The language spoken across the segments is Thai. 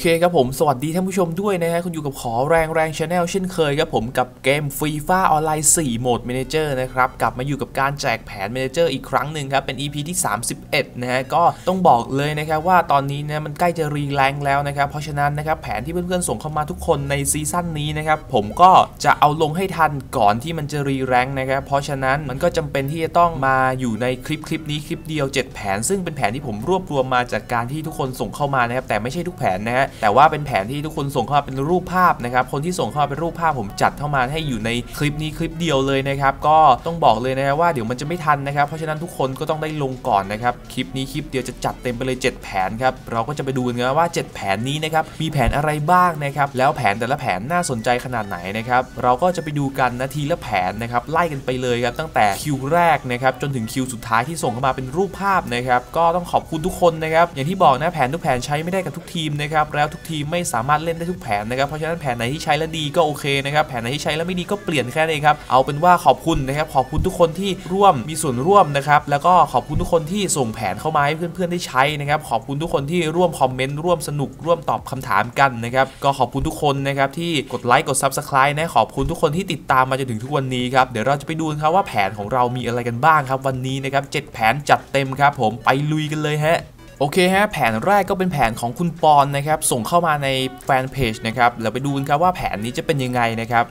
เคครับผม สวัสดีท่านผู้ชมด้วยนะฮะคุณอยู่กับขอแรงแรงชาแนลเช่นเคยครับผมกับเกมฟรีฟ้าออนไลน์4โหมดเมนเจอร์นะครับ กลับมาอยู่กับการแจกแผนเมนเจอร์อีกครั้งหนึ่งครับ เป็น EP ที่ 31 นะฮะ ก็ต้องบอกเลยนะครับว่าตอนนี้นะมันใกล้จะรีแรงแล้วนะครับ เพราะฉะนั้นนะครับแผนที่เพื่อนๆส่งเข้ามาทุกคนในซีซั่นนี้นะครับผมก็จะเอาลงให้ทันก่อนที่มันจะรีแรงนะครับเพราะฉะนั้นมันก็จำเป็นที่จะต้องมาอยู่ในคลิปคลิปนี้คลิปเดียว 7 แผน ซึ่งเป็นแผนที่ผมรวบรวมมาจากการที่ทุกคนส่งเข้ามานะครับแต่ไม่ใช่ทุกแผนนะฮะแต่ว่าเป็นแผนที่ทุกคนส่งเข้ามาเป็นรูปภาพนะครับคนที่ส่งเข้ามาเป็นรูปภาพผมจัดเข้ามาให้อยู่ในคลิปนี้คลิปเดียวเลยนะครับก็ต้องบอกเลยนะว่าเดี๋ยวมันจะไม่ทันนะครับเพราะฉะนั้นทุกคนก็ต้องได้ลงก่อนนะครับคลิปนี้คลิปเดียวจะจัดเต็มไปเลย 7 แผนครับเราก็จะไปดูกันว่า 7 แผนนี้นะครับมีแผนอะไรบ้างนะครับแล้วแผนแต่ละแผนน่าสนใจขนาดไหนนะครับเราก็จะไปดูกันนาทีละแผนนะครับไล่กันไปเลยครับตั้งแต่คิวแรกนะครับจนถึงคิวสุดท้ายที่ส่งเข้ามาเป็นรูปภาพนะครับก็ต้องขอบคุณทุกคนนะครับอย่างที่บอกนะแผนทุกแผนใช้ไม่ได้กับทุกทีมนะครับแล้วทุกทีมไม่สามารถเล่นได้ทุกแผนนะครับ เพราะฉะนั้นแผนไหนที่ใช้แล้วดีก็โอเคนะครับ แผนไหนที่ใช้แล้วไม่ดีก็เปลี่ยนแค่นี้ครับ เอาเป็นว่าขอบคุณนะครับ ขอบคุณทุกคนที่ร่วมมีส่วนร่วมนะครับ แล้วก็ขอบคุณทุกคนที่ส่งแผนเข้ามาให้เพื่อนๆได้ใช้นะครับ ขอบคุณทุกคนที่ร่วมคอมเมนต์ร่วมสนุกร่วมตอบคำถามกันนะครับ ก็ขอบคุณทุกคนนะครับที่กดไลค์กด Subscribe นะขอบคุณทุกคนที่ติดตามมาจนถึงทุกวันนี้ครับเดี๋ยวเราจะไปดูครับว่าแผนของเรามีอะไรกันบ้างครับวันนี้นะครับ7แผนจัดเต็มครับผมไปลุยกันเลยฮะ โอเคฮะแผนแรกก็เป็นแผนของคุณปอนนะครับส่งเข้ามาในแฟนเพจนะครับเราไปดูกันครับว่าแผนนี้จะเป็นยังไงนะครับ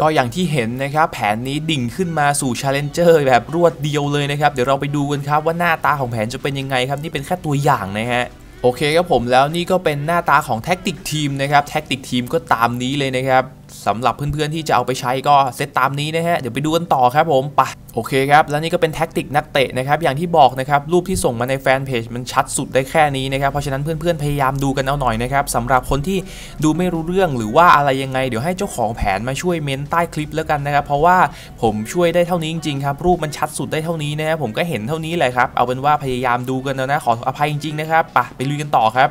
ก็อย่างที่เห็นนะครับแผนนี้ดิ่งขึ้นมาสู่ Challenger แบบรวดเดียวเลยนะครับ เดี๋ยวเราไปดูกันครับว่าหน้าตาของแผนจะเป็นยังไงครับ นี่เป็นแค่ตัวอย่างนะฮะโอเคครับผมแล้วนี่ก็เป็นหน้าตาของแท็กติกทีมนะครับแท็กติกทีมก็ตามนี้เลยนะครับสำหรับเพื่อนๆที่จะเอาไปใช้ก็เซตตามนี้นะฮะ เดี๋ยวไปดูกันต่อครับผมไปโอเคครับ แล้วนี่ก็เป็นแท็กติกนักเตะนะครับ อย่างที่บอกนะครับ รูปที่ส่งมาในแฟนเพจมันชัดสุดได้แค่นี้นะครับ เพราะฉะนั้นเพื่อนๆ พยายามดูกันเอาหน่อยนะครับสำหรับคนที่ดูไม่รู้เรื่องหรือว่าอะไรยังไง เดี๋ยวให้เจ้าของแผนมาช่วยเม้นใต้คลิปแล้วกันนะครับ เพราะว่าผมช่วยได้เท่านี้จริงๆครับ รูปมันชัดสุดได้เท่านี้นะฮะผมก็เห็นเท่านี้แหละครับ เอาเป็นว่าพยายามดูกันนะ ขออภัยจริงๆนะครับ ไปไปลุยกันต่อครับ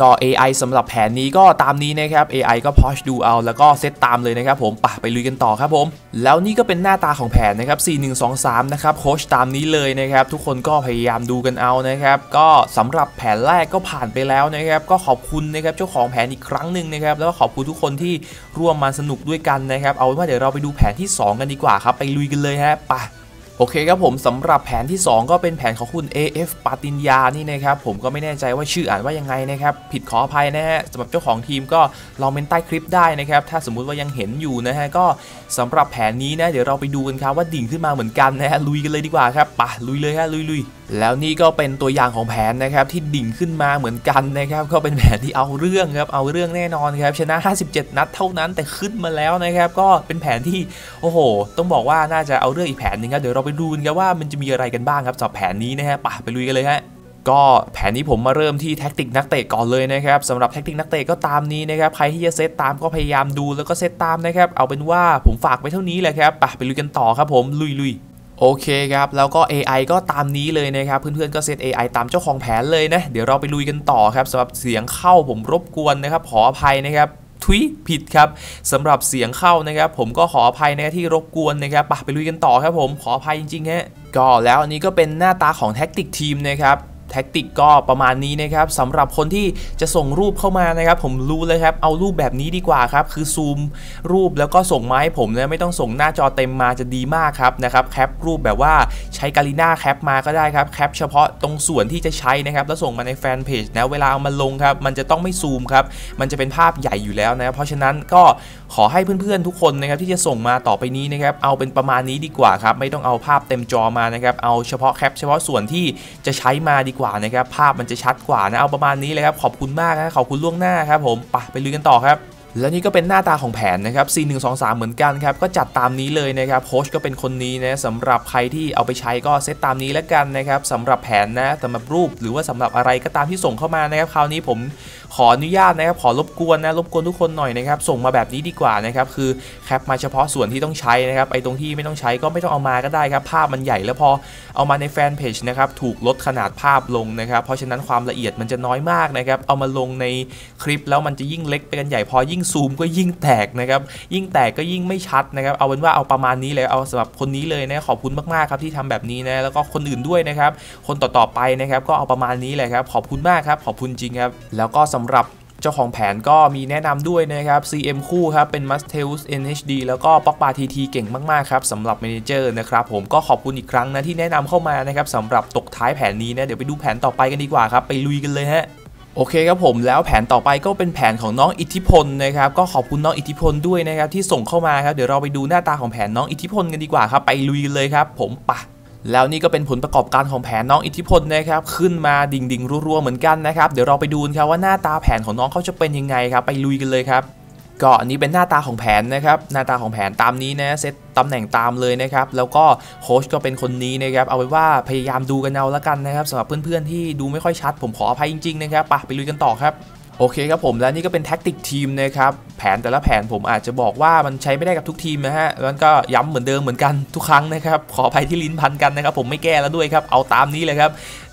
ก็ AI สำหรับแผนนี้ก็ตามนี้นะครับ AI ก็พอชดูเอาแล้วก็เซตตามเลยนะครับผมปะไปลุยกันต่อครับผม แล้วนี่ก็เป็นหน้าตาของแผนนะครับ 4123 นะครับโค้ชตามนี้เลยนะครับ ทุกคนก็พยายามดูกันเอานะครับ ก็สำหรับแผนแรกก็ผ่านไปแล้วนะครับ ก็ขอบคุณนะครับเจ้าของแผนอีกครั้งหนึ่งนะครับ แล้วก็ขอบคุณทุกคนที่ร่วมมาสนุกด้วยกันนะครับ เอาว่าเดี๋ยวเราไปดูแผนที่ 2 กันดีกว่าครับ ไปลุยกันเลยฮะไป โอเคครับผมสำหรับแผนที่ 2 ก็เป็นแผนของคุณ AF ปาตินยานี่นะครับผมก็ไม่แน่ใจว่าชื่ออ่านว่ายังไงนะครับผิดขออภัยนะฮะสำหรับเจ้าของทีมก็ลองเมนใต้คลิปได้นะครับถ้าสมมุติว่ายังเห็นอยู่นะฮะก็สำหรับแผนนี้นะเดี๋ยวเราไปดูกันครับว่าดิ่งขึ้นมาเหมือนกันนะฮะลุยกันเลยดีกว่าครับปะลุยเลยฮะลุยลุย แล้วนี่ก็เป็นตัวอย่างของแผนนะครับที่ดิ่งขึ้นมาเหมือนกันนะครับก็เป็นแผนที่เอาเรื่องครับเอาเรื่องแน่นอนครับชนะ 57 นัดเท่านั้นแต่ขึ้นมาแล้วนะครับก็เป็นแผนที่โอ้โห ต้องบอกว่าน่าจะเอาเรื่องอีกแผนหนึงครับเดี๋ยวเราไปดูกันครับว่ามันจะมีอะไรกันบ้างครับสำหรับแผนนี้นะฮะปะไปลุยกันเลยฮะก็แผนนี้ผมมาเริ่มที่แท็กติกนักเตะก่อนเลยนะครับสำหรับแท็กติกนักเตะก็ตามนี้นะครับใครที่จะเซตตามก็พยายามดูแล้วก็เซตตามนะครับเอาเป็นว่าผมฝากไว้เท่านี้แหละครับปะไปลุยกันต่อครับผมลุยลุย โอเคครับ แล้วก็ AI ก็ตามนี้เลยนะครับ เพื่อนๆก็เซต AI ตามเจ้าของแผนเลยนะ เดี๋ยวเราไปลุยกันต่อครับสำหรับเสียงเข้าผมรบกวนนะครับ ขออภัยนะครับทุยผิดครับสำหรับเสียงเข้านะครับ ผมก็ขออภัยนะที่รบกวนนะครับไปลุยกันต่อครับผมขออภัยจริงๆฮะก็แล้วอันนี้ก็เป็นหน้าตาของแท็กติกทีมนะครับ แท็กติกก็ประมาณนี้นะครับสำหรับคนที่จะส่งรูปเข้ามานะครับ ผมรู้เลยครับ เอารูปแบบนี้ดีกว่าครับ คือซูมรูปแล้วก็ส่งมาให้ผมนะไม่ต้องส่งหน้าจอเต็มมาจะดีมากครับนะครับแคปรูปแบบว่า ช้การีนาแคปมาก็ได้ครับแคปเฉพาะตรงส่วนที่จะใช้นะครับแล้วส่งมาในแฟนเพจนะเวลาเอามาลงครับมันจะต้องไม่ซูมครับมันจะเป็นภาพใหญ่อยู่แล้วนะเพราะฉะนั้นก็ขอให้เพื่อนๆทุกคนนะครับที่จะส่งมาต่อไปนี้นะครับเอาเป็นประมาณนี้ดีกว่าครับไม่ต้องเอาภาพเต็มจอมานะครับเอาเฉพาะแคปเฉพาะส่วนที่จะใช้มาดีกว่านะครับภาพมันจะชัดกว่านะเอาประมาณนี้เลยครับขอบคุณมากนะขอบคุณล่วงหน้าครับผมไปไปลุยกันต่อครับ แล้วนี่ก็เป็นหน้าตาของแผนนะครับ C 1 2 3 เหมือนกันครับ ก็จัดตามนี้เลยนะครับโค้ชก็เป็นคนนี้นะสำหรับใครที่เอาไปใช้ก็เซตตามนี้แล้วกันนะครับสำหรับแผนนะสำหรับรูปหรือว่าสำหรับอะไรก็ตามที่ส่งเข้ามานะครับ คราวนี้ผม ขออนุญาตนะครับขอรบกวนนะรบกวนทุกคนหน่อยนะครับส่งมาแบบนี้ดีกว่านะครับคือแคปมาเฉพาะส่วนที่ต้องใช้นะครับไอ้ตรงที่ไม่ต้องใช้ก็ไม่ต้องเอามาก็ได้ครับ ภาพมันใหญ่แล้วพอเอามาในแฟนเพจนะครับถูกลดขนาดภาพลงนะครับ เพราะฉะนั้นความละเอียดมันจะน้อยมากนะครับเอามาลงในคลิปแล้วมันจะยิ่งเล็กไปกันใหญ่พอยิ่งซูมก็ยิ่งแตกนะครับยิ่งแตกก็ยิ่งไม่ชัดนะครับเอาเป็นว่าเอาประมาณนี้เลยเอาสำหรับคนนี้เลยนะขอบคุณมากๆครับที่ทำแบบนี้นะแล้วก็คนอื่นด้วยนะครับคนต่อๆไปนะครับก็เอาประมาณนี้เลยครับขอบคุณมากครับขอบคุณจริงครับแล้วก็สำหรับเจ้าของแผนก็มีแนะนำด้วยนะครับ CM คู่ครับ เป็น m u s t e u s NHD แล้วก็ป็อกปาทีทีเก่งมาก ๆ ครับสำหรับเมนเจอร์นะครับผมก็ขอบคุณอีกครั้งนะที่แนะนำเข้ามานะครับสำหรับตกท้ายแผนนี้นะ เดี๋ยวไปดูแผนต่อไปกันดีกว่าครับ ไปลุยกันเลยฮะโอเคครับผมแล้วแผนต่อไปก็เป็นแผนของน้องอิทธิพลนะครับก็ขอบคุณน้องอิทธิพลด้วยนะครับที่ส่งเข้ามาครับเดี๋ยวเราไปดูหน้าตาของแผนน้องอิทธิพลกันดีกว่าครับไปลุยกันเลยครับ ผมปะ แล้วนี่ก็เป็นผลประกอบการของแผนน้องอิทธิพลนะครับขึ้นมาดิ่งดิ่งรัวๆเหมือนกันนะครับเดี๋ยวเราไปดูครับว่าหน้าตาแผนของน้องเขาจะเป็นยังไงครับไปลุยกันเลยครับก็อันนี้เป็นหน้าตาของแผนนะครับหน้าตาของแผนตามนี้นะเซตตำแหน่งตามเลยนะครับแล้วก็โค้ชก็เป็นคนนี้นะครับเอาไว้ว่าพยายามดูกันเอาละกันนะครับสำหรับเพื่อนๆที่ดูไม่ค่อยชัด ผมขออภัยจริงๆนะครับปะไปลุยกันต่อครับ โอเคครับผมและนี่ก็เป็นแท็กติกทีมนะครับแผนแต่ละแผนผมอาจจะบอกว่ามันใช้ไม่ได้กับทุกทีมนะฮะแล้วก็ย้ำเหมือนเดิมเหมือนกันทุกครั้งนะครับขออภัยที่ลิ้นพันกันนะครับผมไม่แก้แล้วด้วยครับเอาตามนี้เลยครับ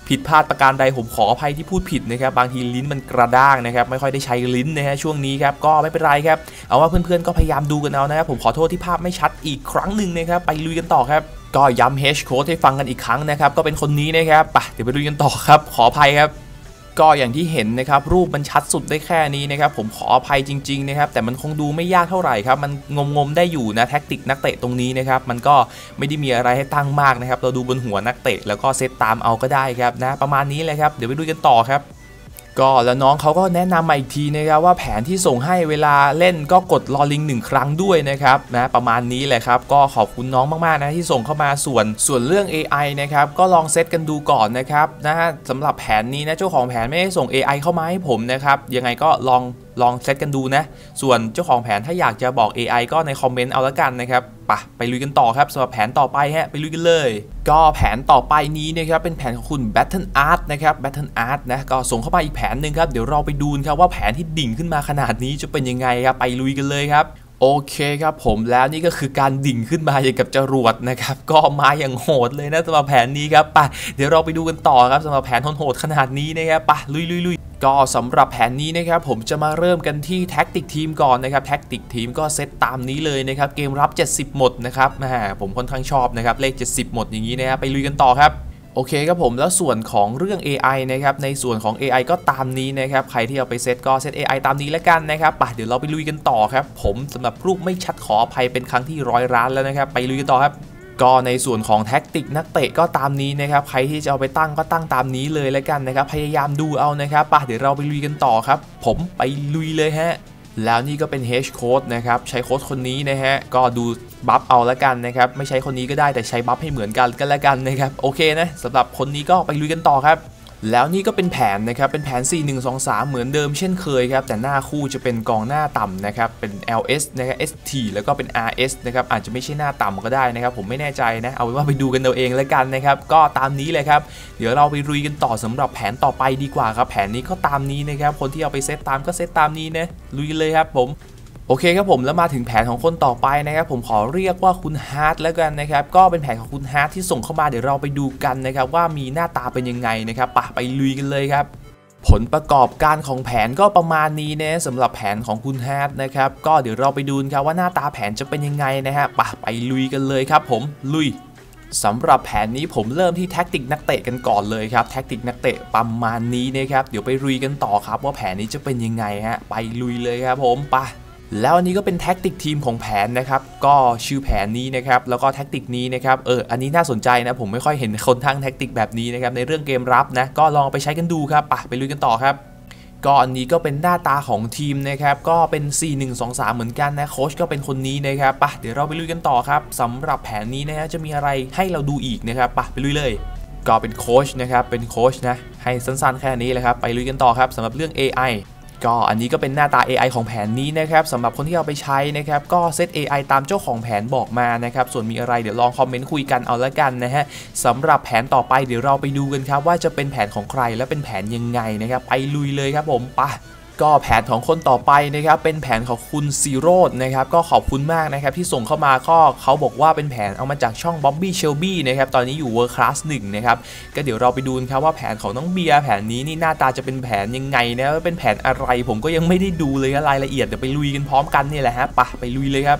ผิดพลาดประการใดผมขออภัยที่พูดผิดนะครับบางทีลิ้นมันกระด้างนะครับไม่ค่อยได้ใช้ลิ้นนะฮะช่วงนี้ครับก็ไม่เป็นไรครับเอาว่าเพื่อนๆก็พยายามดูกันเอานะครับผมขอโทษที่ภาพไม่ชัดอีกครั้งหนึ่งนะครับไปลุยกันต่อครับก็ย้ำเฮชโค้ดให้ฟังกันอีกครั้งนะครับก็เป็นคนนี้นะครับไปเดี๋ยวไปดูกันต่อครับขออภัยครับ ก็อย่างที่เห็นนะครับรูปมันชัดสุดได้แค่นี้นะครับผมขออภัยจริงๆนะครับแต่มันคงดูไม่ยากเท่าไหร่ครับมันงมๆได้อยู่นะแท็กติกนักเตะตรงนี้นะครับมันก็ไม่ได้มีอะไรให้ตั้งมากนะครับเราดูบนหัวนักเตะแล้วก็เซตตามเอาก็ได้ครับนะประมาณนี้เลยครับเดี๋ยวไปดูกันต่อครับ ก็แล้วน้องเขาก็แนะนำมาอีกทีนะครับว่าแผนที่ส่งให้เวลาเล่นก็กดรอลิงหนึ่งครั้งด้วยนะครับนะประมาณนี้แหละครับ ก็ขอบคุณน้องมากๆนะที่ส่งเข้ามาส่วนส่วนเรื่อง AI นะครับก็ลองเซตกันดูก่อนนะครับนะฮะสำหรับแผนนี้นะเจ้าของแผนไม่ได้ส่ง AI เข้ามาให้ผมนะครับยังไงก็ลอง ลองเซตกันดูนะ ส่วนเจ้าของแผนถ้าอยากจะบอก AI ก็ในคอมเมนต์เอาละกันนะครับปะไปลุยกันต่อครับสำหรับแผนต่อไปฮะไปลุยกันเลย ก็แผนต่อไปนี้นะครับเป็นแผนของคุณ Battle Art นะครับ Battle Art นะก็ส่งเข้ามาอีกแผนหนึ่งครับเดี๋ยวเราไปดูครับว่าแผนที่ดิ่งขึ้นมาขนาดนี้จะเป็นยังไงครับไปลุยกันเลยครับโอเคครับผมแล้วนี่ก็คือการดิ่งขึ้นมาอย่างกับจรวดนะครับ ก็มาอย่างโหดเลยนะสำหรับแผนนี้ครับปะเดี๋ยวเราไปดูกันต่อครับสำหรับแผนโหดขนาดนี้นะครับปะลุยลุยลุย ก็สำหรับแผนนี้นะครับผมจะมาเริ่มกันที่แท็กติกทีมก่อนนะครับแท็กติกทีมก็เซตตามนี้เลยนะครับเกมรับ 70 หมดนะครับแหมผมค่อนข้างชอบนะครับเลข 70 หมดอย่างนี้นะครับไปลุยกันต่อครับโอเคครับผมแล้วส่วนของเรื่อง AI นะครับในส่วนของ AI ก็ตามนี้นะครับใครที่เอาไปเซตก็เซต AI ตามนี้แล้วกันนะครับป่ะเดี๋ยวเราไปลุยกันต่อครับ ผมสำหรับรูปไม่ชัดขออภัยเป็นครั้งที่ร้อยร้านแล้วนะครับไปลุยกันต่อครับ ก็ในส่วนของแท็กติกนักเตะก็ตามนี้นะครับใครที่จะเอาไปตั้งก็ตั้งตามนี้เลยแล้วกันนะครับพยายามดูเอานะครับปะเดี๋ยวเราไปลุยกันต่อครับ ผมไปลุยเลยฮะแล้วนี่ก็เป็น H code นะครับใช้โค้ดคนนี้นะฮะก็ดูบัฟเอาแล้วกันนะครับไม่ใช้คนนี้ก็ได้แต่ใช้บัฟให้เหมือนกันกันแล้วกันนะครับโอเคนะสำหรับคนนี้ก็ไปลุยกันต่อครับ แล้วนี่ก็เป็นแผนนะครับ เป็นแผน 4 1 2 3 เหมือนเดิมเช่นเคยครับ แต่หน้าคู่จะเป็นกองหน้าต่ำนะครับ เป็น LS นะครับ ST แล้วก็เป็น RS นะครับ อาจจะไม่ใช่หน้าต่ำก็ได้นะครับ ผมไม่แน่ใจนะ เอาเป็นว่าไปดูกันเอาเองแล้วกันนะครับ ก็ตามนี้เลยครับ เดี๋ยวเราไปรุยกันต่อสำหรับแผนต่อไปดีกว่าครับ แผนนี้ก็ตามนี้นะครับ คนที่เอาไปเซตตามก็เซตตามนี้นะ ลุยเลยครับผม โอเคครับผมแล้วมาถึงแผนของคนต่อไปนะครับผมขอเรียกว่าคุณฮาร์ดแล้วกันนะครับก็เป็นแผนของคุณฮาร์ดที่ส่งเข้ามาเดี๋ยวเราไปดูกันนะครับว่ามีหน้าตาเป็นยังไงนะครับปะไปลุยกันเลยครับผลประกอบการของแผนก็ประมาณนี้นะสำหรับแผนของคุณฮาร์ดนะครับก็เดี๋ยวเราไปดูครับว่าหน้าตาแผนจะเป็นยังไงนะฮะปะไปลุยกันเลยครับผมลุยสำหรับแผนนี้ผมเริ่มที่แท็กติกนักเตะกันก่อนเลยครับแท็กติกนักเตะประมาณนี้นะครับเดี๋ยวไปลุยกันต่อครับว่าแผนนี้จะเป็นยังไงฮะไปลุยเลยครับผมไป แล้วอันนี้ก็เป็นแท็กติกทีมของแผนนะครับ ก็ชื่อแผนนี้นะครับ แล้วก็แท็กติกนี้นะครับ เออ อันนี้น่าสนใจนะ ผมไม่ค่อยเห็นคนทั้งแท็กติกแบบนี้นะครับ ในเรื่องเกมรับนะ ก็ลองไปใช้กันดูครับปะไปลุยกันต่อครับก็อันนี้ก็เป็นหน้าตาของทีมนะครับ ก็เป็น 4 1 2 3 เหมือนกันนะ โค้ชก็เป็นคนนี้นะครับปะเดี๋ยวเราไปลุยกันต่อครับสำหรับแผนนี้นะฮะจะมีอะไรให้เราดูอีกนะครับปะไปลุยเลย ก็เป็นโค้ชนะครับ เป็นโค้ชนะ ให้สั้นๆแค่นี้เลยครับ ไปลุยกันต่อครับสำหรับเรื่อง AI ก็อันนี้ก็เป็นหน้าตา AI ของแผนนี้นะครับสำหรับคนที่เอาไปใช้นะครับก็เซต AI ตามเจ้าของแผนบอกมานะครับส่วนมีอะไรเดี๋ยวลองคอมเมนต์คุยกันเอาละกันนะฮะสำหรับแผนต่อไปเดี๋ยวเราไปดูกันครับว่าจะเป็นแผนของใครและเป็นแผนยังไงนะครับไปลุยเลยครับผมปะ ก็แผนของคนต่อไปนะครับเป็นแผนของคุณซีโรดนะครับก็ขอบคุณมากนะครับที่ส่งเข้ามาก็เขาบอกว่าเป็นแผนเอามาจากช่องบ๊อบบี้เชลบี้นะครับตอนนี้อยู่เวอร์คลาสหนึ่งนะครับก็เดี๋ยวเราไปดูกันครับว่าแผนของน้องเบียร์แผนนี้นี่หน้าตาจะเป็นแผนยังไงนะเป็นแผนอะไรผมก็ยังไม่ได้ดูเลยรายละเอียดเดี๋ยวไปลุยกันพร้อมกันนี่แหละฮะปะไปลุยเลยครับ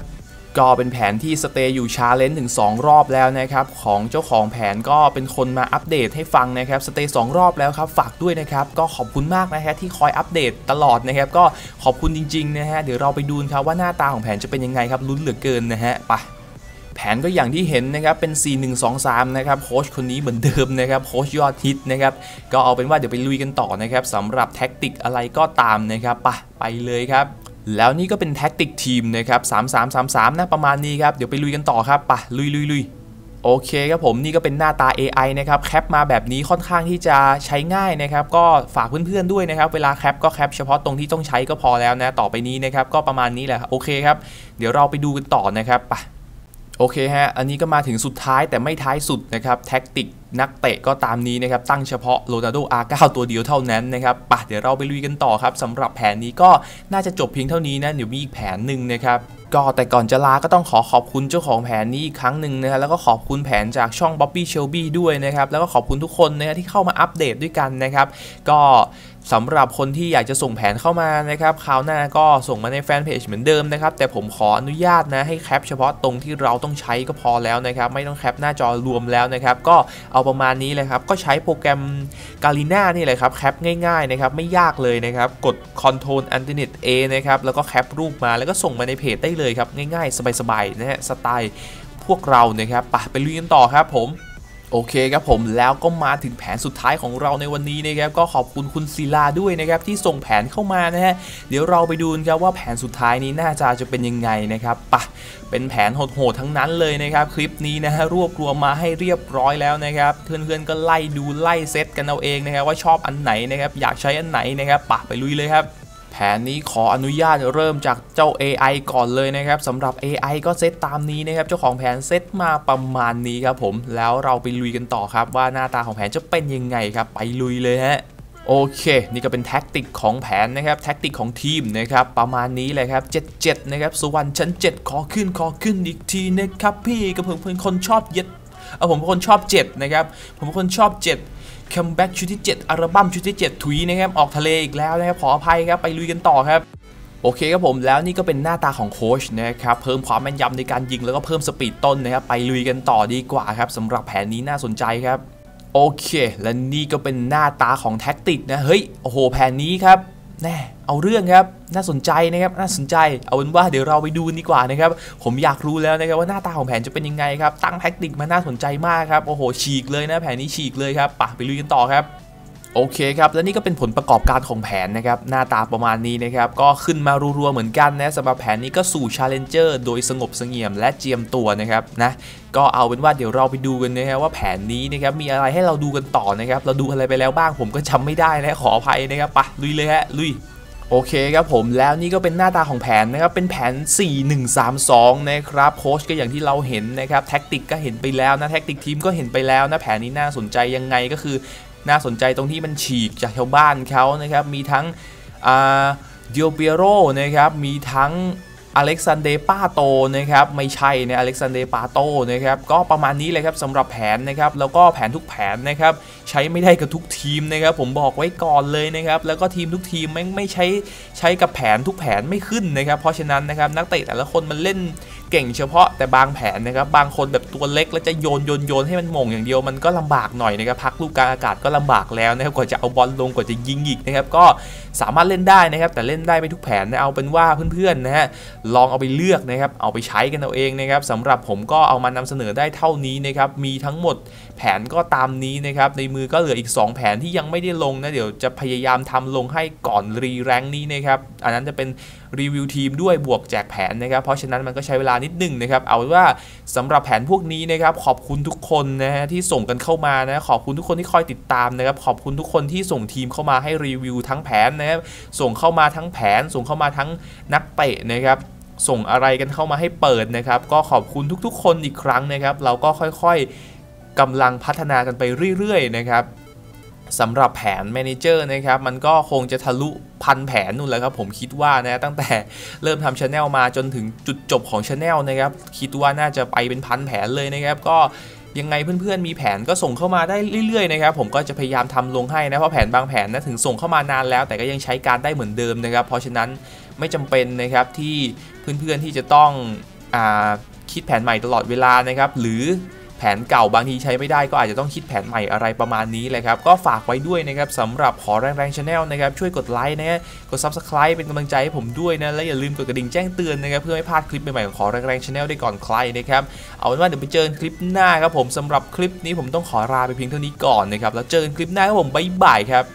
ก็เป็นแผนที่สเตย์อยู่ชาเลนจ์ถึง 2 รอบแล้วนะครับ ของเจ้าของแผนก็เป็นคนมาอัปเดตให้ฟังนะครับสเตย์สรอบแล้วครับ ฝากด้วยนะครับ ก็ขอบคุณมากนะฮะที่คอยอัปเดตตลอดนะครับ ก็ขอบคุณจริงๆนะฮะเดี๋ยวเราไปดูครับว่าหน้าตาของแผนจะเป็นยังไงครับลุ้นเหลือเกินนะฮะไปแผนก็อย่างที่เห็นนะครับ เป็น 4 1 2 3 นะครับ โค้ชคนนี้เหมือนเดิมนะครับ โค้ชยอดฮิตนะครับ ก็เอาเป็นว่าเดี๋ยวไปลุยกันต่อนะครับสำหรับแท็กติกอะไรก็ตามนะครับ ไปไปเลยครับ แล้วนี่ก็เป็นแท็กติกทีมนะครับ3333นะประมาณนี้ครับ เดี๋ยวไปลุยกันต่อครับปะลุยลุยลุยโอเคครับผมนี่ก็เป็นหน้าตา AI นะครับแคปมาแบบนี้ค่อนข้างที่จะใช้ง่ายนะครับก็ฝากเพื่อนๆด้วยนะครับ เวลาแคปก็แคปเฉพาะตรงที่ต้องใช้ก็พอแล้วนะ ต่อไปนี้นะครับก็ประมาณนี้แหละโอเคครับ เดี๋ยวเราไปดูกันต่อนะครับไป โอเคฮะ อันนี้ก็มาถึงสุดท้ายแต่ไม่ท้ายสุดนะครับ แท็กติกนักเตะก็ตามนี้นะครับ ตั้งเฉพาะโรนัลโด R9 ตัวเดียวเท่านั้นนะครับปะเดี๋ยวเราไปลุยกันต่อครับสำหรับแผนนี้ก็น่าจะจบเพียงเท่านี้นะ เดี๋ยวมีอีกแผนหนึ่งนะครับก็แต่ก่อนจะลาก็ต้องขอขอบคุณเจ้าของแผนนี้อีกครั้งหนึ่งนะครับแล้วก็ขอบคุณแผนจากช่อง Bobby Shelby ด้วยนะครับ แล้วก็ขอบคุณทุกคนนะที่เข้ามาอัปเดตด้วยกันนะครับ ก็ สำหรับคนที่อยากจะส่งแผนเข้ามานะครับคราวหน้าก็ส่งมาในแฟนเพจเหมือนเดิมนะครับ แต่ผมขออนุญาตนะให้แคปเฉพาะตรงที่เราต้องใช้ก็พอแล้วนะครับ ไม่ต้องแคปหน้าจอรวมแล้วนะครับ ก็เอาประมาณนี้เลยครับ ก็ใช้โปรแกรมกาลิน่านี่แหละครับแคปง่ายๆนะครับ ไม่ยากเลยนะครับ กด Ctrl Alternate A นะครับ แล้วก็แคปรูปมาแล้วก็ส่งมาในเพจได้เลยครับ ง่ายๆ สบายๆนะฮะสไตล์พวกเรานะครับปะไปลุยกันต่อครับผม โอเคครับผมแล้วก็มาถึงแผนสุดท้ายของเราในวันนี้นะครับก็ขอบคุณคุณศิลาด้วยนะครับที่ส่งแผนเข้ามานะฮะเดี๋ยวเราไปดูกันครับว่าแผนสุดท้ายนี้น่าจะจะเป็นยังไงนะครับปะเป็นแผนโหดๆทั้งนั้นเลยนะครับคลิปนี้นะฮะรวบรวมมาให้เรียบร้อยแล้วนะครับเพื่อนๆก็ไล่ดูไล่เซตกันเอาเองนะครับว่าชอบอันไหนนะครับอยากใช้อันไหนนะครับปะไปลุยเลยครับ แผนนี้ขออนุญาตเริ่มจากเจ้า AI ก่อนเลยนะครับสำหรับ AI ก็เซตตามนี้นะครับ เจ้าของแผนเซตมาประมาณนี้ครับผม แล้วเราไปลุยกันต่อครับ ว่าหน้าตาของแผนจะเป็นยังไงครับ ไปลุยเลยฮะโอเค นี่ก็เป็นแท็กติกของแผนนะครับ แท็กติกของทีมนะครับ ประมาณนี้เลยครับ 77 นะครับ สุวรรณชั้น 7 ขอขึ้น ขอขึ้นอีกทีนะครับพี่กับผมเป็นคนชอบเย็ด เอาผมเป็นคนชอบ 7 นะครับ ผมเป็นคนชอบ 7 คัมแบ็กชุดที่ 7 อัลบั้มชุดที่ 7 ถุยนะครับ ออกทะเลอีกแล้วนะครับ ขออภัยครับ ไปลุยกันต่อครับ โอเคครับผมแล้วนี่ก็เป็นหน้าตาของโค้ชนะครับ เพิ่มความแม่นยำในการยิงแล้วก็เพิ่มสปีดต้นนะครับ ไปลุยกันต่อดีกว่าครับสำหรับแผนนี้น่าสนใจครับ โอเค และนี่ก็เป็นหน้าตาของแท็กติกนะ เฮ้ย โอ้โห แผนนี้ครับ แน่เอาเรื่องครับน่าสนใจนะครับน่าสนใจเอาเป็นว่าเดี๋ยวเราไปดูดีกว่านะครับผมอยากรู้แล้วนะครับว่าหน้าตาของแผนจะเป็นยังไงครับตั้งแท็กติกมาน่าสนใจมากครับโอ้โหฉีกเลยนะแผนนี้ฉีกเลยครับปะไปลุยกันต่อครับ โอเคครับ และนี่ก็เป็นผลประกอบการของแผนนะครับ หน้าตาประมาณนี้นะครับ ก็ขึ้นมารัวๆเหมือนกันนะสำหรับแผนนี้ก็สู่ Challenger โดยสงบเสงี่ยมและเจียมตัวนะครับนะก็เอาเป็นว่าเดี๋ยวเราไปดูกันนะครับว่าแผนนี้นะครับมีอะไรให้เราดูกันต่อนะครับ เราดูอะไรไปแล้วบ้างผมก็จำไม่ได้นะขออภัยนะครับปะลุยเลยฮะลุยโอเคครับผมแล้วนี่ก็เป็นหน้าตาของแผนนะครับ เป็นแผน 4132 นะครับโค้ชก็อย่างที่เราเห็นนะครับ แท็กติกก็เห็นไปแล้วนะ แท็กติกทีมก็เห็นไปแล้วนะ แผนนี้น่าสนใจยังไงก็คือ น่าสนใจตรงที่มันฉีกจากชาวบ้านเขานะครับมีทั้งเดียเปียโรนะครับมีทั้งอเล็กซานเดร์ปาโตนะครับไม่ใช่นะอเล็กซานเดร์ปาโตนะครับก็ประมาณนี้เลยครับสำหรับแผนนะครับแล้วก็แผนทุกแผนนะครับใช้ไม่ได้กับทุกทีมนะครับผมบอกไว้ก่อนเลยนะครับแล้วก็ทีมทุกทีมไม่ไม่ใช้ใช้กับแผนทุกแผนไม่ขึ้นนะครับเพราะฉะนั้นนะครับนักเตะแต่ละคนมันเล่น เก่งเฉพาะแต่บางแผนนะครับบางคนแบบตัวเล็กแล้วจะโยนโยนโยนให้มันมงอย่างเดียวมันก็ลำบากหน่อยนะครับพักลูกกลางอากาศก็ลำบากแล้วนะครับกว่าจะเอาบอลลงกว่าจะยิงอีกนะครับก็ สามารถเล่นได้นะครับ แต่เล่นได้ไม่ทุกแผนนะเอาเป็นว่าเพื่อนๆนะฮะลองเอาไปเลือกนะครับเอาไปใช้กันเอาเองนะครับสำหรับผมก็เอามานำเสนอได้เท่านี้นะครับมีทั้งหมดแผนก็ตามนี้นะครับในมือก็เหลืออีก 2 แผนที่ยังไม่ได้ลงนะเดี๋ยวจะพยายามทำลงให้ก่อนรีแรงนี้นะครับอันนั้นจะเป็นรีวิวทีมด้วยบวกแจกแผนนะครับเพราะฉะนั้นมันก็ใช้เวลานิดนึงนะครับเอาว่าสำหรับแผนพวกนี้นะครับขอบคุณทุกคนนะฮะที่ส่งกันเข้ามานะขอบคุณทุกคนที่คอยติดตามนะครับขอบคุณทุกคนที่ส่งทีมเข้ามาให้รีวิวทั้งแผนนะครับส่งเข้ามาทั้งแผน ส่งเข้ามาทั้งนักเตะนะครับส่งอะไรกันเข้ามาให้เปิดนะครับ ก็ขอบคุณทุกๆ คนอีกครั้งนะครับ เราก็ค่อยๆกำลังพัฒนากันไปเรื่อยๆนะครับสำหรับแผน Manager นะครับ มันก็คงจะทะลุพันแผนนู่นแหละครับ ผมคิดว่านะตั้งแต่เริ่มทำชาแนลมาจนถึงจุดจบของชาแนลนะครับ คิดว่าน่าจะไปเป็นพันแผนเลยนะครับ ก็ ยังไงเพื่อนๆมีแผนก็ส่งเข้ามาได้เรื่อยๆนะครับผมก็จะพยายามทำลงให้นะเพราะแผนบางแผนนะถึงส่งเข้ามานานแล้ว แต่ก็ยังใช้การได้เหมือนเดิมนะครับ เพราะฉะนั้นไม่จำเป็นนะครับที่เพื่อนๆที่จะต้องอคิดแผนใหม่ตลอดเวลานะครับ หรือ ผนเก่าบางทีใช้ไม่ได้ก็อาจจะต้องคิดแผนใหม่อะไรประมาณนี้เลยครับ ก็ฝากไว้ด้วยนะครับสำหรับขอแรงแรงชาแนลนะครับช่วยกดไลค์นะฮะกด Subscribe เป็นกำลังใจให้ผมด้วยนะ และอย่าลืมกดกระดิ่งแจ้งเตือนนะครับเพื่อไม่พลาดคลิปใหม่ๆของขอแรงแรงชาแนลได้ก่อนใครนะครับเอาเป็นว่าเดี๋ยวไปเจอคลิปหน้าครับผมสำหรับคลิปนี้ผมต้องขอลาไปเพียงเท่านี้ก่อนนะครับแล้วเจอกันคลิปหน้าครับผมบ๊ายบายครับ